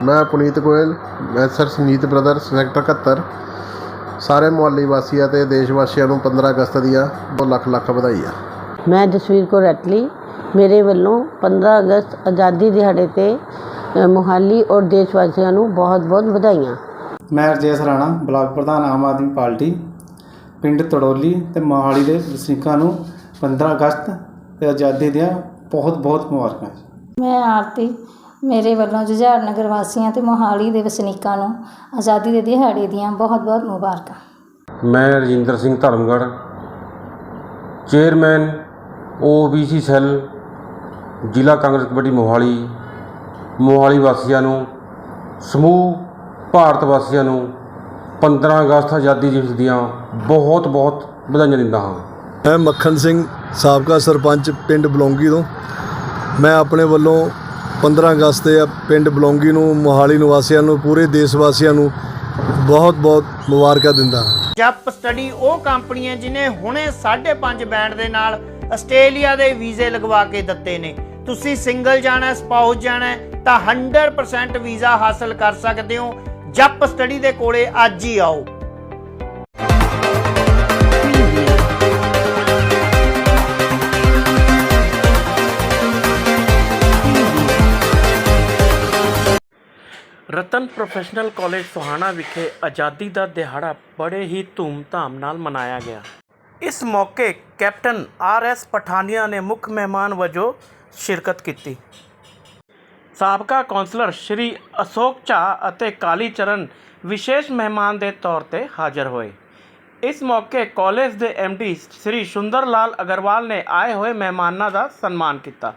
ਮੈਂ ਪੁਨੀਤ ਗੋਇਲ ਮੈਂ sir Sunit brother sector 71 ਸਾਰੇ ਮੁਹੱਲੀ ਵਾਸੀਆਂ ਤੇ ਦੇਸ਼ ਵਾਸੀਆਂ ਨੂੰ 15 ਅਗਸਤ ਦੀਆਂ ਬਹੁਤ ਲੱਖ ਲੱਖ ਵਧਾਈ ਆ ਮੈਂ ਜਸਵੀਰ ਕੌਰ ਰੈਟਲੀ ਮੇਰੇ ਵੱਲੋਂ 15 ਅਗਸਤ ਆਜ਼ਾਦੀ ਦਿਹਾੜੇ ਤੇ ਅ, ਮੋਹਾਲੀ ਔਰ ਦੇਸ਼ ਵਾਸੀਆਂ ਨੂੰ ਬਹੁਤ ਬਹੁਤ ਵਧਾਈਆਂ। ਮੈਂ ਰਜੇਸ਼ ਰਾਣਾ ਬਲਾਕ ਪ੍ਰਧਾਨ ਆਮ ਆਦਮੀ ਪਾਰਟੀ ਪਿੰਡ ਤੜੋਲੀ ਤੇ ਮੋਹਾਲੀ ਦੇ ਵਸਨੀਕਾਂ ਨੂੰ 15 ਅਗਸਤ ਤੇ ਆਜ਼ਾਦੀ ਦੀਆਂ ਬਹੁਤ ਬਹੁਤ ਮੁਬਾਰਕਾਂ। ਮੈਂ ਆਰਤੀ ਮੇਰੇ ਵੱਲੋਂ ਜੁਝਾਰ ਨਗਰ ਵਾਸੀਆਂ ਤੇ ਮੋਹਾਲੀ ਦੇ ਵਸਨੀਕਾਂ ਨੂੰ ਆਜ਼ਾਦੀ ਦੇ ਦਿਹਾੜੇ ਦੀਆਂ ਬਹੁਤ-ਬਹੁਤ ਮੁਬਾਰਕਾਂ। ਮੈਂ Rajinder Singh Dharamgarh chairman OBC cell ਜ਼ਿਲ੍ਹਾ ਕਾਂਗਰਸ ਕਮੇਟੀ ਮੋਹਾਲੀ ਮੋਹਾਲੀ ਵਾਸੀਆਂ ਨੂੰ ਸਮੂਹ ਭਾਰਤ ਵਾਸੀਆਂ ਨੂੰ 15 ਅਗਸਤ ਆਜ਼ਾਦੀ ਦਿਵਸ ਦੀਆਂ ਬਹੁਤ ਬਹੁਤ ਵਧਾਈਆਂ ਦਿੰਦਾ ਹਾਂ। ਮੈਂ ਮੱਖਣ ਸਿੰਘ ਸਾਬਕਾ ਸਰਪੰਚ ਪਿੰਡ ਬਲੌਂਗੀ ਤੋਂ। ਮੈਂ ਆਪਣੇ ਵੱਲੋਂ 15 ਅਗਸਤ ਤੇ ਪਿੰਡ ਬਲੌਂਗੀ ਨੂੰ, ਮੋਹਾਲੀ ਨਿਵਾਸੀਆਂ ਨੂੰ, ਪੂਰੇ ਦੇਸ਼ ਵਾਸੀਆਂ ਨੂੰ ਬਹੁਤ ਬਹੁਤ ਮੁਬਾਰਕਾਂ ਦਿੰਦਾ ਹਾਂ। ਜੱਪ ਸਟੱਡੀ ਉਹ ਕੰਪਨੀ ਹੈ ਜਿਨੇ ਹੁਣੇ 5.5 ਬੈਂਡ ਦੇ ਨਾਲ ਆਸਟ੍ਰੇਲੀਆ ਦੇ ਵੀਜ਼ੇ ਲਗਵਾ ਕੇ ਦਿੱਤੇ ਨੇ। ਤੁਸੀਂ ਸਿੰਗਲ ਜਾਣਾ, ਸਪਾਊਸ ਜਾਣਾ ਤਾਂ 100% ਵੀਜ਼ਾ ਹਾਸਲ ਕਰ ਸਕਦੇ ਹੋ। ਜੱਪ ਸਟੱਡੀ ਦੇ ਕੋਲੇ ਅੱਜ ਹੀ ਆਓ। ਰਤਨ ਪ੍ਰੋਫੈਸ਼ਨਲ ਕਾਲਜ ਸੋਹਾਣਾ ਵਿਖੇ ਆਜ਼ਾਦੀ ਦਾ ਦਿਹਾੜਾ ਬੜੇ ਹੀ ਧੂਮ-ਧਾਮ ਨਾਲ ਮਨਾਇਆ ਗਿਆ। ਇਸ ਮੌਕੇ ਕੈਪਟਨ ਆਰ ਐਸ ਪਠਾਨੀਆ ਨੇ ਮੁੱਖ ਮਹਿਮਾਨ ਵਜੋਂ ਸ਼ਿਰਕਤ ਕੀਤੀ। ਸਾਬਕਾ ਕੌਂਸਲਰ ਸ਼੍ਰੀ ਅਸ਼ੋਕ ਝਾ ਅਤੇ ਕਾਲੀ ਚਰਨ ਵਿਸ਼ੇਸ਼ ਮਹਿਮਾਨ ਦੇ ਤੌਰ ਤੇ ਹਾਜ਼ਰ ਹੋਏ। ਇਸ ਮੌਕੇ ਕਾਲਜ ਦੇ ਡੀ ਸ਼੍ਰੀ ਸੁੰਦਰ ਲਾਲ ਅਗਰਵਾਲ ਨੇ ਆਏ ਹੋਏ ਮਹਿਮਾਨਾਂ ਦਾ ਸਨਮਾਨ ਕੀਤਾ।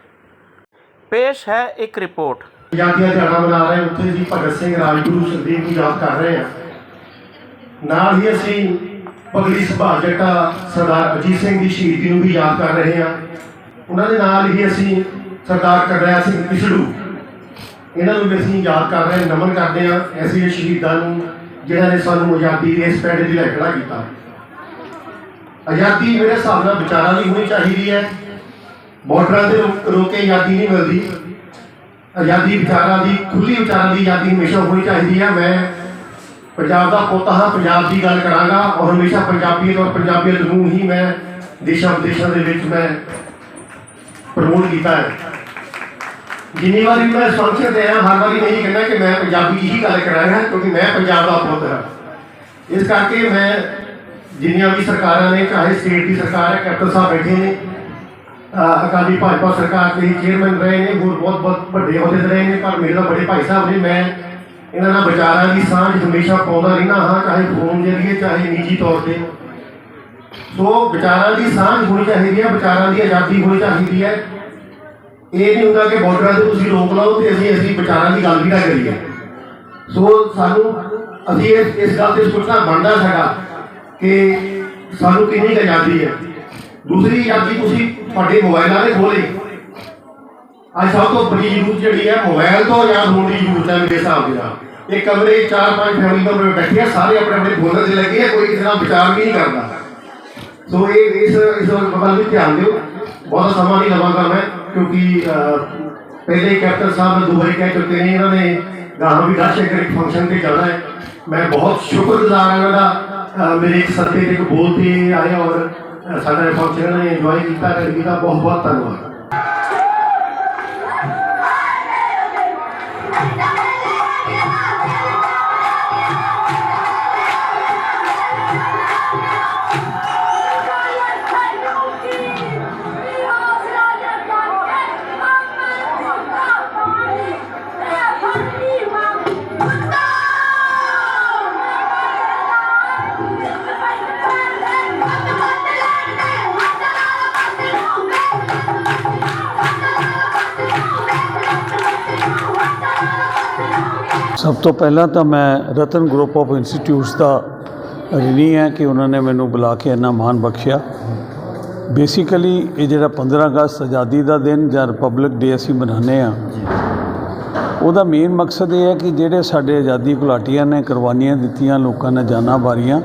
ਪੇਸ਼ ਹੈ ਇੱਕ ਰਿਪੋਰਟ। ਆਜ਼ਾਦੀ ਦਾ ਦਿਹਾੜਾ ਮਨਾ ਰਹੇ ਹਾਂ, ਉੱਥੇ ਜੀ ਭਗਤ ਸਿੰਘ ਰਾਜਗੁਰੂ ਸੁਖਦੇਵ ਨੂੰ ਯਾਦ ਕਰ ਰਹੇ ਹਾਂ। ਨਾਲ ਹੀ ਅਸੀਂ ਪਗੜੀ ਸੁਭਾਸ਼ ਜੱਟਾ ਸਰਦਾਰ ਅਜੀਤ ਸਿੰਘ ਦੀ ਸ਼ਹੀਦੀ ਨੂੰ ਵੀ ਯਾਦ ਕਰ ਰਹੇ ਹਾਂ। ਉਹਨਾਂ ਦੇ ਨਾਲ ਹੀ ਅਸੀਂ ਸਰਦਾਰ ਕਰਨੈਲ ਸਿੰਘ ਪਿਛੜੂ। ਇਹਨਾਂ ਨੂੰ ਵੀ ਅਸੀਂ ਯਾਦ ਕਰ ਰਹੇ ਨਮਨ ਕਰਦੇ ਹਾਂ ਐਸੇ ਸ਼ਹੀਦਾਂ ਨੂੰ ਜਿਨ੍ਹਾਂ ਨੇ ਸਾਨੂੰ ਆਜ਼ਾਦੀ ਦੇ ਇਸ ਪਿੰਡ ਦੀ ਲੈ ਖੜਾ ਕੀਤਾ। ਆਜ਼ਾਦੀ ਮੇਰੇ ਹਿਸਾਬ ਨਾਲ ਵਿਚਾਰਾਂ ਦੀ ਹੋਣੀ ਚਾਹੀਦੀ ਹੈ। ਬਾਰਡਰਾਂ ਤੇ ਰੋ- ਰੋਕ ਕੇ ਆਜ਼ਾਦੀ ਨਹੀਂ ਮਿਲਦੀ। ਆਜ਼ਾਦੀ ਵਿਚਾਰਾਂ ਦੀ ਖੁੱਲੀ ਵਿਚਾਰਾਂ ਦੀ ਆਜ਼ਾਦੀ ਹਮੇਸ਼ਾ ਹੋਣੀ ਚਾਹੀਦੀ ਹੈ ਮੈਂ ਪੰਜਾਬ ਦਾ ਪੁੱਤ ਹਾਂ ਪੰਜਾਬ ਦੀ ਗੱਲ ਕਰਾਂਗਾ ਔਰ ਹਮੇਸ਼ਾ ਪੰਜਾਬੀਅਤ ਔਰ ਪੰਜਾਬੀਅਤ ਨੂੰ ਹੀ ਮੈਂ ਦੇਸ਼ਾਂ ਵਿਦੇਸ਼ਾਂ ਦੇ ਵਿੱਚ ਮੈਂ ਪ੍ਰਮੋਟ ਕੀਤਾ ਹੈ ਜਿੰਨੀ ਵਾਰੀ ਮੈਂ ਫੰਕਸ਼ਨ ਤੇ ਆਇਆ ਹਰ ਵਾਰੀ ਨਹੀਂ ਕਹਿੰਦਾ ਕਿ ਮੈਂ ਪੰਜਾਬੀ ਦੀ ਹੀ ਗੱਲ ਕਰਾਂਗਾ ਕਿਉਂਕਿ ਮੈਂ ਪੰਜਾਬ ਦਾ ਪੁੱਤ ਹਾਂ ਇਸ ਕਰਕੇ ਮੈਂ ਜਿੰਨੀਆਂ ਵੀ ਸਰਕਾਰਾਂ ਨੇ ਚਾਹੇ ਸਟੇਟ ਦੀ ਸਰਕਾਰ ਹੈ ਕੈਪਟਨ ਸਾਹਿਬ ਬੈਠੇ ਨੇ ਅਹ ਅਕਾਲੀ ਭਾਜਪਾ ਸਰਕਾਰ ਦੇ ਹੀ ਚੇਅਰਮੈਨ ਰਹੇ ਨੇ, ਹੋਰ ਬਹੁਤ ਬਹੁਤ ਵੱਡੇ ਅਹੁਦੇ ਤੇ ਰਹੇ ਨੇ, ਪਰ ਮੇਰੇ ਤਾਂ ਬੜੇ ਭਾਈ ਸਾਹਿਬ ਨੇ, ਮੈਂ ਇਹਨਾਂ ਨਾਲ ਵਿਚਾਰਾਂ ਦੀ ਸਾਂਝ ਹਮੇਸ਼ਾ ਪਾਉਂਦਾ ਰਹਿਣਾ ਹਾਂ, ਚਾਹੇ ਫੋਨ ਜਰੀਏ, ਚਾਹੇ ਨਿੱਜੀ ਤੌਰ ਤੇ। ਸੋ ਵਿਚਾਰਾਂ ਦੀ ਸਾਂਝ ਹੋਣੀ ਚਾਹੀਦੀ ਹੈ, ਵਿਚਾਰਾਂ ਦੀ ਆਜ਼ਾਦੀ ਹੋਣੀ ਚਾਹੀਦੀ ਹੈ। ਇਹ ਨਹੀਂ ਹੁੰਦਾ ਕਿ ਬਾਰਡਰਾਂ ਤੇ ਤੁਸੀਂ ਰੋਕ ਲਓ ਤੇ ਅਸੀਂ ਅਸੀਂ ਵਿਚਾਰਾਂ ਦੀ ਗੱਲ ਵੀ ਨਾ ਕਰੀਏ। ਸੋ ਸਾਨੂੰ, ਅਸੀਂ ਇਸ ਇਸ ਗੱਲ ਤੇ ਸੋਚਣਾ ਬਣਦਾ ਸਾਡਾ ਕਿ ਸਾਨੂੰ ਕਿੰਨੀ ਕੁ ਆਜ਼ਾਦੀ ਹੈ। ਦੂਸਰੀ ਆਜ਼ਾਦੀ ਤੁਸੀਂ ਤੁਹਾਡੇ ਮੋਬਾਈਲਾਂ ਦੇ ਖੋਲੇ। ਅੱਜ ਸਭ ਤੋਂ ਬੜੀ ਜ਼ਰੂਰਤ ਜਿਹੜੀ ਹੈ ਮੋਬਾਈਲ ਤੋਂ ਆਜ਼ਾਦ ਹੋਣ ਦੀ ਹੈ ਮੇਰੇ ਹਿਸਾਬ ਦੇ ਨਾਲ। ਇਹ ਕਮਰੇ 'ਚ ਚਾਰ ਪੰਜ ਫੈਮਿਲੀ ਮੈਂਬਰ ਬੈਠੇ ਆ, ਸਾਰੇ ਆਪਣੇ ਆਪਣੇ ਫੋਨਾਂ 'ਤੇ ਲੱਗੇ ਆ, ਕੋਈ ਕਿਸੇ ਨਾਲ ਵਿਚਾਰ ਵੀ ਨਹੀਂ ਕਰਦਾ। ਸੋ ਇਹ ਇਸ ਇਸ ਵੱਲ ਵੀ ਧਿਆਨ ਦਿਓ। ਬਹੁਤ ਸਮਾਂ ਨਹੀਂ ਲਵਾਂਗਾ ਮੈਂ ਕਿਉਂਕਿ ਪਹਿਲੇ ਕੈਪਟਨ ਸਾਹਿਬ ਦੁਬਈ ਕਹਿ ਚੁੱਕੇ ਨੇ, ਇਹਨਾਂ ਨੇ ਗਾਹਾਂ ਵੀ ਦਰਸ਼ਕ ਇੱਕ ਫੰਕਸ਼ਨ ਤੇ ਜਾਣਾ ਹੈ। ਮੈਂ ਬਹੁਤ ਸ਼ੁਕਰਗੁਜ਼ਾਰ ਹਾਂ ਇਹਨਾਂ ਦਾ। ਮੇਰੇ ਇੱਕ ਸੱਤੇ ਤੇ ਇੱਕ ਬੋਲ ਤੇ ਆਇਆ ਔਰ ਸਾਡੇ ਫੰਕਸ਼ਨ ਨੇ ਇੰਜੋਏ ਕੀਤਾ ਕਰ ਦਾ ਬਹੁਤ ਬਹੁਤ ਧੰਨਵਾਦ। ਸਭ ਤੋਂ ਪਹਿਲਾਂ ਤਾਂ ਮੈਂ ਰਤਨ ਗਰੁੱਪ ਆਫ ਇੰਸਟੀਚਿਊਟਸ ਦਾ ਰਿਣੀ ਹੈ ਕਿ ਉਹਨਾਂ ਨੇ ਮੈਨੂੰ ਬੁਲਾ ਕੇ ਇੰਨਾ ਮਾਣ ਬਖਸ਼ਿਆ। ਬੇਸਿਕਲੀ ਇਹ ਜਿਹੜਾ 15 ਅਗਸਤ ਆਜ਼ਾਦੀ ਦਾ ਦਿਨ ਜਾਂ ਰਿਪਬਲਿਕ ਡੇ ਅਸੀਂ ਮਨਾਉਂਦੇ ਆ ਉਹਦਾ ਮੇਨ ਮਕਸਦ ਇਹ ਹੈ ਕਿ ਜਿਹੜੇ ਸਾਡੇ ਆਜ਼ਾਦੀ ਘੁਲਾਟੀਆਂ ਨੇ, ਕੁਰਬਾਨੀਆਂ ਦਿੱਤੀਆਂ, ਲੋਕਾਂ ਨੇ ਜਾਨਾਂ ਬਾਰੀਆਂ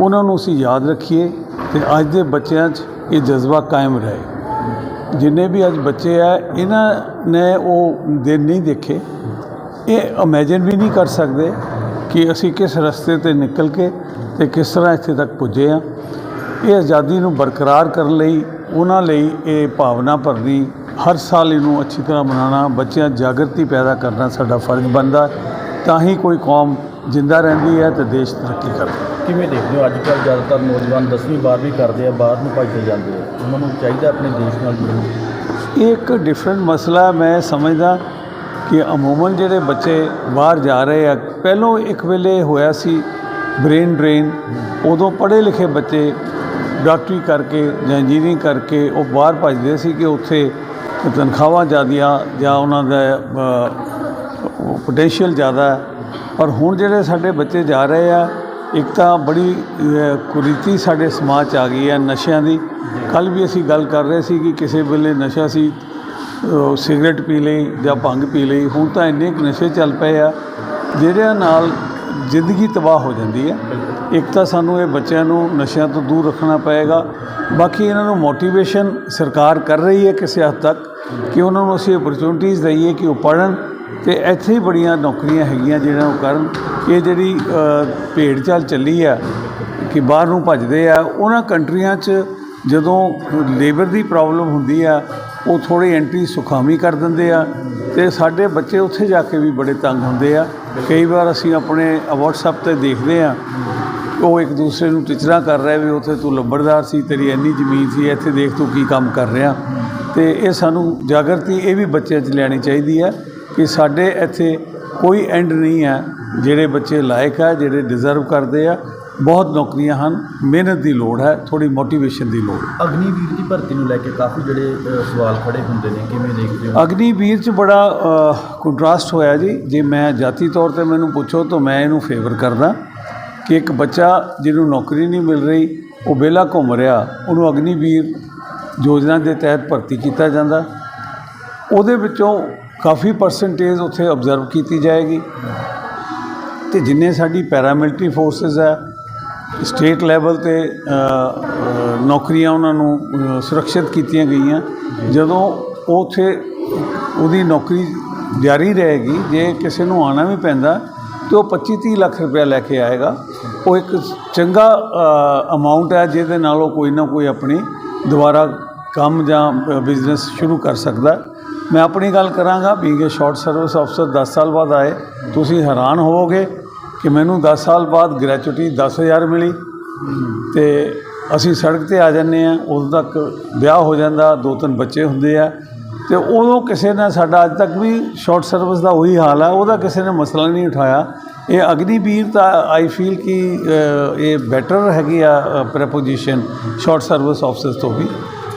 ਉਹਨਾਂ ਨੂੰ ਅਸੀਂ ਯਾਦ ਰੱਖੀਏ ਤੇ ਅੱਜ ਦੇ ਬੱਚਿਆਂ 'ਚ ਇਹ ਜਜ਼ਬਾ ਕਾਇਮ ਰਹੇ। ਜਿੰਨੇ ਵੀ ਅੱਜ ਬੱਚੇ ਆ, ਇਹਨਾਂ ਨੇ ਉਹ ਦਿਨ ਨਹੀਂ ਦੇਖੇ। ਇਹ ਇਮੇਜਿਨ ਵੀ ਨਹੀਂ ਕਰ ਸਕਦੇ ਕਿ ਅਸੀਂ ਕਿਸ ਰਸਤੇ ਤੇ ਨਿਕਲ ਕੇ ਤੇ ਕਿਸ ਤਰ੍ਹਾਂ ਇੱਥੇ ਤੱਕ ਪੁੱਜੇ ਆ ਇਹ ਆਜ਼ਾਦੀ ਨੂੰ ਬਰਕਰਾਰ ਕਰਨ ਲਈ ਉਹਨਾਂ ਲਈ ਇਹ ਭਾਵਨਾ ਭਰਨੀ ਹਰ ਸਾਲ ਇਹਨੂੰ ਅੱਛੀ ਤਰ੍ਹਾਂ ਮਨਾਉਣਾ ਬੱਚਿਆਂ ਜਾਗਰਤੀ ਪੈਦਾ ਕਰਨਾ ਸਾਡਾ ਫਰਜ਼ ਬਣਦਾ ਤਾਂ ਹੀ ਕੋਈ ਕੌਮ ਜਿੰਦਾ ਰਹਿੰਦੀ ਹੈ ਤੇ ਦੇਸ਼ ਤਰੱਕੀ ਕਰਦਾ ਕਿਵੇਂ ਦੇਖਦੇ ਹੋ? ਅੱਜ ਕੱਲ੍ਹ ਜ਼ਿਆਦਾਤਰ ਨੌਜਵਾਨ 10ਵੀਂ 12ਵੀਂ ਕਰਦੇ ਆ ਬਾਹਰ ਨੂੰ ਭੱਜਦੇ ਜਾਂਦੇ ਆ। ਉਹਨਾਂ ਨੂੰ ਚਾਹੀਦਾ ਆਪਣੇ ਦੇਸ਼ ਨਾਲ ਜੁੜਨ। ਇਹ ਇੱਕ ਡਿਫਰੈਂਟ ਮਸਲਾ। ਮੈਂ ਸਮਝਦਾ ਕਿ ਅਮੂਮਨ ਜਿਹੜੇ ਬੱਚੇ ਬਾਹਰ ਜਾ ਰਹੇ ਆ, ਪਹਿਲੋਂ ਇੱਕ ਵੇਲੇ ਹੋਇਆ ਸੀ ਬ੍ਰੇਨ ਡਰੇਨ, ਉਦੋਂ ਪੜ੍ਹੇ ਲਿਖੇ ਬੱਚੇ ਡਾਕਟਰੀ ਕਰਕੇ ਜਾਂ ਇੰਜੀਨੀਅਰਿੰਗ ਕਰਕੇ ਉਹ ਬਾਹਰ ਭੱਜਦੇ ਸੀ ਕਿ ਉੱਥੇ ਤਨਖਾਹਾਂ ਜ਼ਿਆਦੀਆਂ ਜਾਂ ਉਹਨਾਂ ਦਾ ਪੋਟੈਂਸ਼ੀਅਲ ਜ਼ਿਆਦਾ ਪਰ ਹੁਣ ਜਿਹੜੇ ਸਾਡੇ ਬੱਚੇ ਜਾ ਰਹੇ ਆ, ਇੱਕ ਤਾਂ ਬੜੀ ਕੁਰੀਤੀ ਸਾਡੇ ਸਮਾਜ 'ਚ ਆ ਗਈ ਹੈ ਨਸ਼ਿਆਂ ਦੀ। ਕੱਲ ਵੀ ਅਸੀਂ ਗੱਲ ਕਰ ਰਹੇ ਸੀ ਕਿ ਕਿਸੇ ਵੇਲੇ ਨਸ਼ਾ ਸੀ ਸਿਗਰਟ ਪੀ ਲਈ ਜਾਂ ਭੰਗ ਪੀ ਲਈ ਹੁਣ ਤਾਂ ਇੰਨੇ ਨਸ਼ੇ ਚੱਲ ਪਏ ਆ ਜਿਹਦੇ ਨਾਲ ਜ਼ਿੰਦਗੀ ਤਬਾਹ ਹੋ ਜਾਂਦੀ ਹੈ। ਇੱਕ ਤਾਂ ਸਾਨੂੰ ਇਹ ਬੱਚਿਆਂ ਨੂੰ ਨਸ਼ਿਆਂ ਤੋਂ ਦੂਰ ਰੱਖਣਾ ਪਏਗਾ। ਬਾਕੀ ਇਹਨਾਂ ਨੂੰ ਮੋਟੀਵੇਸ਼ਨ ਸਰਕਾਰ ਕਰ ਰਹੀ ਹੈ ਕਿਸੇ ਹੱਦ ਤੱਕ ਕਿ ਉਹਨਾਂ ਨੂੰ ਅਸੀਂ ਓਪਰਚੁਨਿਟੀਜ਼ ਦਈਏ ਕਿ ਉਹ ਪੜ੍ਹਨ ਤੇ ਇੱਥੇ ਹੀ ਬੜੀਆਂ ਨੌਕਰੀਆਂ ਹੈਗੀਆਂ ਜਿਹੜੀਆਂ ਉਹ ਕਰਨ। ਇਹ ਜਿਹੜੀ ਭੇਡ ਚਾਲ ਚੱਲੀ ਆ ਕਿ ਬਾਹਰ ਨੂੰ ਭੱਜਦੇ ਆ ਉਹਨਾਂ ਕੰਟਰੀਆਂ 'ਚ ਜਦੋਂ ਲੇਬਰ ਦੀ ਪ੍ਰੋਬਲਮ ਹੁੰਦੀ ਆ ਉਹ ਥੋੜੀ ਐਂਟਰੀ ਸੁਖਾਵੀਂ ਕਰ ਦਿੰਦੇ ਆ ਤੇ ਸਾਡੇ ਬੱਚੇ ਉੱਥੇ ਜਾ ਕੇ ਵੀ ਬੜੇ ਤੰਗ ਹੁੰਦੇ ਆ। ਕਈ ਵਾਰ ਅਸੀਂ ਆਪਣੇ WhatsApp ਤੇ ਦੇਖਦੇ ਆ, ਉਹ ਇੱਕ ਦੂਸਰੇ ਨੂੰ ਟਿਚਰਾ ਕਰ ਰਿਹਾ ਵੀ ਉੱਥੇ ਤੂੰ ਲੰਬੜਦਾਰ ਸੀ, ਤੇਰੀ ਇੰਨੀ ਜ਼ਮੀਨ ਸੀ, ਇੱਥੇ ਦੇਖ ਤੂੰ ਕੀ ਕੰਮ ਕਰ ਰਿਹਾ। ਤੇ ਇਹ ਸਾਨੂੰ ਜਾਗਰਤੀ ਇਹ ਵੀ ਬੱਚਿਆਂ 'ਚ ਲੈਣੀ ਚਾਹੀਦੀ ਹੈ ਕਿ ਸਾਡੇ ਇੱਥੇ ਕੋਈ ਐਂਡ ਨਹੀਂ ਹੈ ਜਿਹੜੇ ਬੱਚੇ ਲਾਇਕ ਆ, ਜਿਹੜੇ ਡਿਜ਼ਰਵ ਕਰਦੇ ਆ ਬਹੁਤ ਨੌਕਰੀਆਂ ਹਨ ਮਿਹਨਤ ਦੀ ਲੋੜ ਹੈ ਥੋੜੀ ਮੋਟੀਵੇਸ਼ਨ ਦੀ ਲੋੜ। ਅਗਨੀਵੀਰ ਦੀ ਭਰਤੀ ਨੂੰ ਲੈ ਕੇ ਕਾਫੀ ਜਿਹੜੇ ਅ, ਸਵਾਲ ਖੜੇ ਹੁੰਦੇ ਨੇ ਕਿਵੇਂ ਦੇਖਦੇ ਹੋ? ਅਗਨੀਵੀਰ 'ਚ ਬੜਾ ਕੰਟਰਾਸਟ ਹੋਇਆ ਜੀ। ਜੇ ਮੈਂ ਜਾਤੀ ਤੌਰ ਤੇ ਮੈਨੂੰ ਪੁੱਛੋ ਤਾਂ ਮੈਂ ਇਹਨੂੰ ਫੇਵਰ ਕਰਦਾ ਕਿ ਇੱਕ ਬੱਚਾ ਜਿਹਨੂੰ ਨੌਕਰੀ ਨਹੀਂ ਮਿਲ ਰਹੀ ਉਹ ਵਿਹਲਾ ਘੁੰਮ ਰਿਹਾ ਉਹਨੂੰ ਅਗਨੀਵੀਰ ਯੋਜਨਾ ਦੇ ਤਹਿਤ ਭਰਤੀ ਕੀਤਾ ਜਾਂਦਾ। ਉਹਦੇ ਵਿੱਚੋਂ ਕਾਫੀ ਪਰਸੈਂਟੇਜ ਉੱਥੇ ਆਬਜ਼ਰਵ ਕੀਤੀ ਜਾਏਗੀ। ਤੇ ਜਿੰਨੇ ਸਾਡੀ ਪੈਰਾਮਿਲਟਰੀ ਫੋਰਸਸ ਹੈ ਸਟੇਟ ਲੈਵਲ ਤੇ ਨੌਕਰੀਆਂ ਉਹਨਾਂ ਨੂੰ ਸੁਰੱਖਿਅਤ ਕੀਤੀਆਂ ਗਈਆਂ। ਜਦੋਂ ਉਹ ਉੱਥੇ ਉਹਦੀ ਨੌਕਰੀ ਜਾਰੀ ਰਹੇਗੀ, ਜੇ ਕਿਸੇ ਨੂੰ ਆਉਣਾ ਵੀ ਪੈਂਦਾ, ਤੇ ਉਹ 25 30 ਲੱਖ ਰੁਪਇਆ ਲੈ ਕੇ ਆਏਗਾ। ਉਹ ਇੱਕ ਚੰਗਾ ਅਮਾਉਂਟ ਹੈ, ਜਿਹਦੇ ਨਾਲ ਉਹ ਕੋਈ ਨਾ ਕੋਈ ਆਪਣੀ ਦੁਬਾਰਾ ਕੰਮ ਜਾਂ ਬਿਜ਼ਨਸ ਸ਼ੁਰੂ ਕਰ ਸਕਦਾ। ਮੈਂ ਆਪਣੀ ਗੱਲ ਕਰਾਂਗਾ ਬੀਂਗ ਏ ਸ਼ਾਰਟ ਸਰਵਿਸ ਅਫਸਰ 10 ਸਾਲ ਬਾਅਦ ਆਏ, ਤੁਸੀਂ ਹੈਰਾਨ ਹੋਵੋਗੇ। ਕਿ ਮੈਨੂੰ 10 ਸਾਲ ਬਾਅਦ ਗ੍ਰੈਚੁਇਟੀ 10000 ਮਿਲੀ ਤੇ ਅਸੀਂ ਸੜਕ ਤੇ ਆ ਜਾਂਦੇ ਆ ਉਦੋਂ ਤੱਕ ਵਿਆਹ ਹੋ ਜਾਂਦਾ, ਦੋ ਤਿੰਨ ਬੱਚੇ ਹੁੰਦੇ ਆ ਤੇ ਉਦੋਂ ਕਿਸੇ ਨੇ ਸਾਡਾ ਅੱਜ ਤੱਕ ਵੀ ਸ਼ਾਰਟ ਸਰਵਿਸ ਦਾ ਉਹੀ ਹਾਲ ਹੈ ਉਹਦਾ ਕਿਸੇ ਨੇ ਮਸਲਾ ਨਹੀਂ ਉਠਾਇਆ। ਇਹ ਅਗਨੀਵੀਰ ਤਾਂ ਆਈ ਫੀਲ ਕਿ ਇਹ ਬੈਟਰ ਹੈਗੀ ਆ ਪ੍ਰੈਪੋਜੀਸ਼ਨ ਸ਼ਾਰਟ ਸਰਵਿਸ ਆਫਸਰਸ ਤੋਂ ਵੀ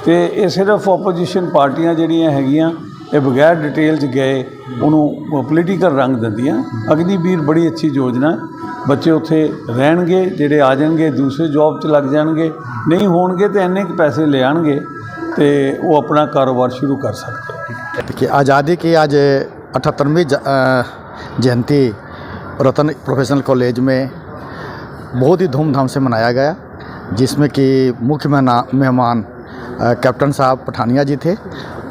ਤੇ ਇਹ ਸਿਰਫ ਆਪੋਜੀਸ਼ਨ ਪਾਰਟੀਆਂ ਜਿਹੜੀਆਂ ਹੈਗੀਆਂ ਇਹ ਬਗੈਰ ਡਿਟੇਲ 'ਚ ਗਏ ਉਹਨੂੰ ਪੋਲੀਟੀਕਲ ਰੰਗ ਦਿੰਦੀਆਂ ਅਗਨੀਵੀਰ ਬੜੀ ਅੱਛੀ ਯੋਜਨਾ ਹੈ। ਬੱਚੇ ਉੱਥੇ ਰਹਿਣਗੇ ਜਿਹੜੇ ਆ ਜਾਣਗੇ ਦੂਸਰੇ ਜੌਬ 'ਚ ਲੱਗ ਜਾਣਗੇ ਨਹੀਂ ਹੋਣਗੇ ਤੇ ਇੰਨੇ ਕੁ ਪੈਸੇ ਲੈ ਆਣਗੇ ਤੇ ਉਹ ਆਪਣਾ ਕਾਰੋਬਾਰ ਸ਼ੁਰੂ ਕਰ ਸਕਦੇ देखिए आज़ादी की आज अठहत्तरवीं जयंती रतन प्रोफेशनल कॉलेज में बहुत ही धूमधाम से मनाया गया जिसमें कि मुख्य मेहना- मेहमान अ, कैप्टन साहब पठानिया जी थे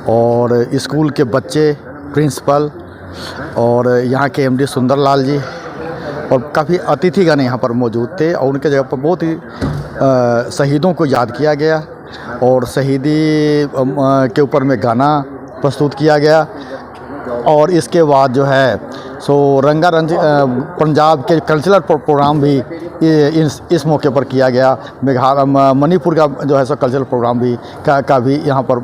और स्कूल के बच्चे, प्रिंसिपल और यहाँ के एमडी सुंदरलाल जी और काफ़ी अतिथिगण यहाँ पर मौजूद थे और उनके जगह पर बहुत ही शहीदों को याद किया गया और शहीदी के ऊपर में गाना प्रस्तुत किया गया और इसके बाद जो है सो रंगा रंज पंजाब के कल्चरल प्रोग्राम भी इस इस मौके पर किया गया। मेघालय मणिपुर का जो है सो कल्चरल प्रोग्राम भी का, का भी यहाँ पर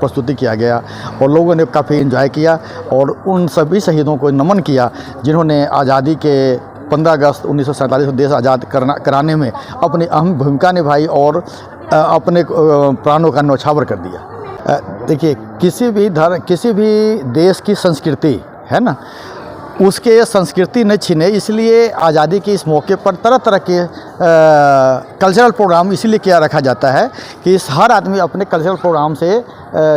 प्रस्तुति किया गया और लोगों ने काफ़ी इन्जॉय किया और उन सभी शहीदों को नमन किया जिन्होंने आज़ादी के 15 अगस्त उन्नीस सौ सैंतालीस को देश आज़ाद करना कराने में अपनी अहम भूमिका निभाई और अपने प्राणों का नौछावर कर दिया। देखिए किसी भी धर्म किसी भी देश की संस्कृति है ना? उसके संस्कृति न छीने, इसलिए आज़ादी के इस मौके पर तरह तरह के कल्चरल प्रोग्राम इसीलिए किया रखा जाता है कि इस हर आदमी अपने कल्चरल प्रोग्राम से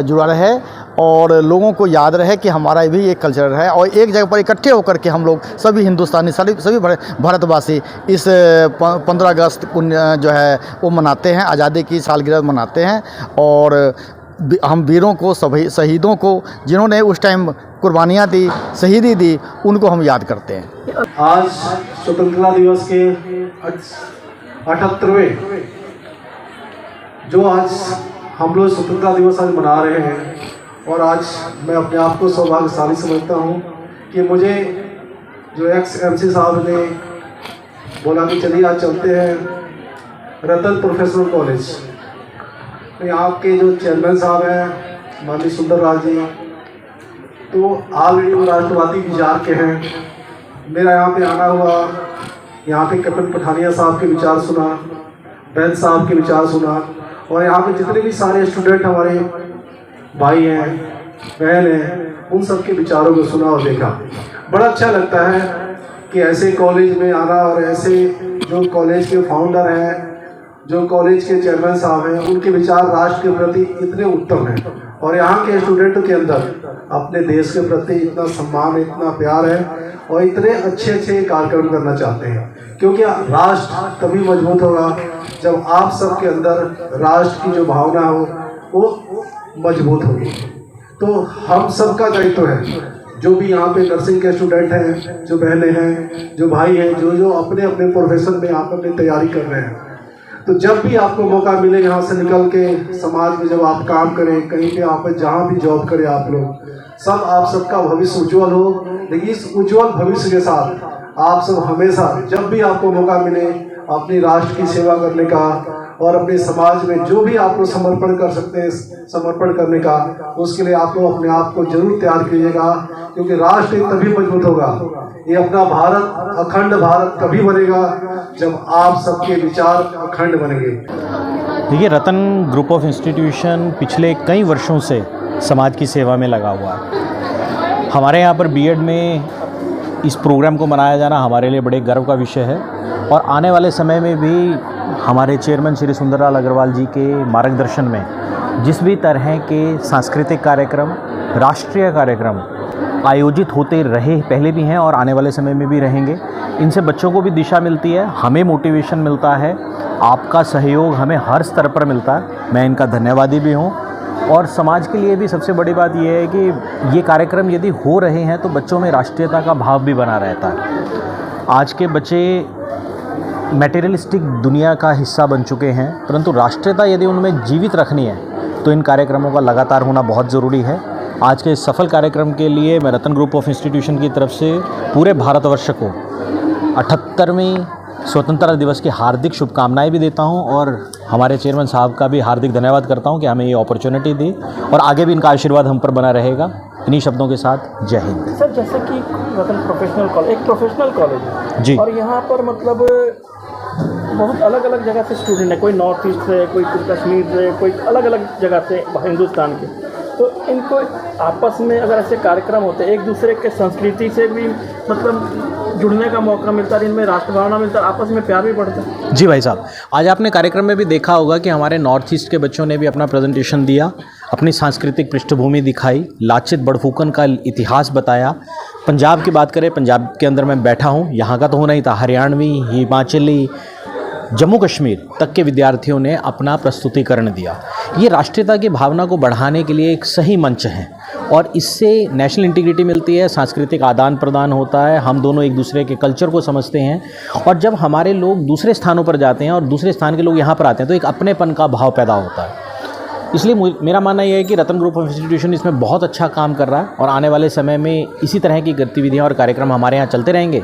जुड़ा रहे और लोगों को याद रहे कि हमारा भी एक कल्चर है और एक जगह पर इकट्ठे होकर के हम लोग सभी हिंदुस्तानी, सभी सभी भारतवासी इस पंद्रह अगस्त जो है, वो मनाते हैं, आज़ादी की सालगिरह मनाते हैं और हम वीरों को, सभी शहीदों को, जिन्होंने उस टाइम कुर्बानियाँ दी, शहीदी दी, उनको हम याद करते हैं। आज स्वतंत्रता दिवस के अठहत्तरवें, जो आज हम लोग स्वतंत्रता दिवस आज मना रहे हैं, और आज मैं अपने आप को सौभाग्यशाली समझता हूँ कि मुझे जो एक्स एम साहब ने बोला कि चलिए आज चलते हैं रतन प्रोफेशनल कॉलेज। यहाँ के जो चेयरमैन साहब हैं, माननीय सुंदर राज जी तो ऑलरेडी वो राष्ट्रवादी विचार के हैं। मेरा यहाँ पे आना हुआ, यहाँ पे कैप्टन पठानिया साहब के विचार सुना, बैन साहब के विचार सुना, और यहाँ पे जितने भी सारे स्टूडेंट हमारे भाई हैं, बहन हैं, उन सब के विचारों को सुना और देखा। बड़ा अच्छा लगता है कि ऐसे कॉलेज में आना और ऐसे जो कॉलेज के फाउंडर हैं जो कॉलेज के चेयरमैन साहब हैं, उनके विचार राष्ट्र के प्रति इतने उत्तम हैं। और यहाँ के स्टूडेंट के अंदर, अपने देश के प्रति इतना सम्मान, इतना प्यार है और इतने अच्छे अच्छे कार्यक्रम करना चाहते हैं। क्योंकि राष्ट्र तभी मज़बूत होगा जब आप सबके अंदर राष्ट्र की जो भावना हो, वो मज़बूत होगी। तो हम सबका दायित्व है, जो भी यहाँ पे नर्सिंग के स्टूडेंट हैं, जो बहनें हैं, जो भाई हैं जो जो अपने अपने प्रोफेशन में आप अपनी तैयारी कर रहे हैं तो जब भी आपको मौका मिले यहाँ से निकल के समाज में जब आप काम करें, कहीं पे आप, जहाँ भी जॉब करें आप लोग, सब आप सबका भविष्य उज्जवल हो। लेकिन इस उज्जवल भविष्य के साथ आप सब हमेशा, जब भी आपको मौका मिले अपनी राष्ट्र की सेवा करने का और अपने समाज में जो भी आप लोग समर्पण कर सकते हैं, समर्पण करने का, उसके लिए आप लोग अपने आप को ज़रूर तैयार कीजिएगा, क्योंकि राष्ट्र तभी मज़बूत होगा। ये अपना भारत, अखंड भारत तभी बनेगा, जब आप सबके विचार अखंड बनेंगे। देखिए, रतन ग्रुप ऑफ़ इंस्टीट्यूशन पिछले कई वर्षों से समाज की सेवा में लगा हुआ है। हमारे यहाँ पर बीएड में इस प्रोग्राम को मनाया जाना हमारे लिए बड़े गर्व का विषय है। और आने वाले समय में भी हमारे चेयरमैन श्री सुंदरलाल अग्रवाल जी के मार्गदर्शन में जिस भी तरह के सांस्कृतिक कार्यक्रम, राष्ट्रीय कार्यक्रम आयोजित होते रहे, पहले भी हैं और आने वाले समय में भी रहेंगे, इनसे बच्चों को भी दिशा मिलती है, हमें मोटिवेशन मिलता है, आपका सहयोग हमें हर स्तर पर मिलता है। मैं इनका धन्यवादी भी हूँ और समाज के लिए भी सबसे बड़ी बात यह है कि ये कार्यक्रम यदि हो रहे हैं तो बच्चों में राष्ट्रीयता का भाव भी बना रहता है। आज के बच्चे मटेरियलिस्टिक दुनिया का हिस्सा बन चुके हैं परंतु राष्ट्रीयता यदि उनमें जीवित रखनी है तो इन कार्यक्रमों का लगातार होना बहुत ज़रूरी है। आज के इस सफल कार्यक्रम के लिए मैं रतन ग्रुप ऑफ़ इंस्टीट्यूशन की तरफ़ से पूरे भारतवर्ष को अठहत्तरवीं स्वतंत्रता दिवस की हार्दिक शुभकामनाएँ भी देता हूँ और हमारे चेयरमैन साहब का भी हार्दिक धन्यवाद करता हूँ कि हमें ये अपॉर्चुनिटी दी और आगे भी इनका आशीर्वाद हम पर बना रहेगा। इन्हीं शब्दों के साथ जय हिंद। सर जैसे कि रतन प्रोफेशनल कॉलेज एक प्रोफेशनल कॉलेज जी। और यहाँ पर मतलब बहुत अलग अलग जगह से स्टूडेंट है। कोई नॉर्थ ईस्ट से, कोई कश्मीर से, कोई अलग अलग जगह से हिंदुस्तान के। तो इनको आपस में अगर ऐसे कार्यक्रम होते, एक दूसरे के संस्कृति से भी मतलब जुड़ने का मौका मिलता है इनमें राष्ट्रभावना मिलता है आपस में प्यार भी बढ़ता। है जी भाई साहब, आज आपने कार्यक्रम में भी देखा होगा कि हमारे नॉर्थ ईस्ट के बच्चों ने भी अपना प्रेजेंटेशन दिया, अपनी सांस्कृतिक पृष्ठभूमि दिखाई, लाचित बड़फूकन का इतिहास बताया। पंजाब की बात करें, पंजाब के अंदर मैं बैठा हूँ, यहाँ का तो होना ही था, हरियाणवी, हिमाचली जम्मू कश्मीर तक के विद्यार्थियों ने अपना प्रस्तुतिकरण दिया। ये राष्ट्रीयता की भावना को बढ़ाने के लिए एक सही मंच है और इससे नेशनल इंटीग्रिटी मिलती है, सांस्कृतिक आदान प्रदान होता है, हम दोनों एक दूसरे के कल्चर को समझते हैं और जब हमारे लोग दूसरे स्थानों पर जाते हैं और दूसरे स्थान के लोग यहाँ पर आते हैं तो एक अपनेपन का भाव पैदा होता है। इसलिए मेरा मानना यह है कि रतन ग्रुप ऑफ़ इंस्टीट्यूशन इसमें बहुत अच्छा काम कर रहा है और आने वाले समय में इसी तरह की गतिविधियाँ और कार्यक्रम हमारे यहाँ चलते रहेंगे।